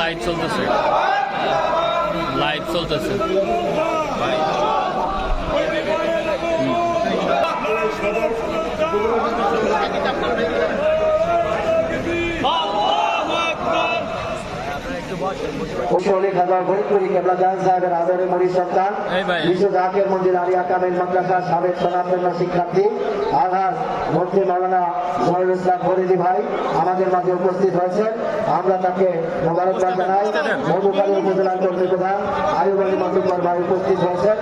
Light চলতেছে। Light চলতেছে। অনেক হাজার ফরিদপুরি কেবলা জাহান সাহেবের আদরে মরি সন্তান। বিশ্ব জাকের মন্দির আলিয়া কামিল মাদ্রাসা সাবেক সনাতন শিক্ষার্থী আধার মন্ত্রী মাওলানা জহুরুল ইসলাম ফরিদি ভাই আমাদের মাঝে উপস্থিত হয়েছেন। আমরা তাকে মোবারকবাদ জানাই। মধুকালী উপজেলা কর্মী প্রধান আয়ুবালী মাতুব্বর ভাই উপস্থিত হয়েছেন।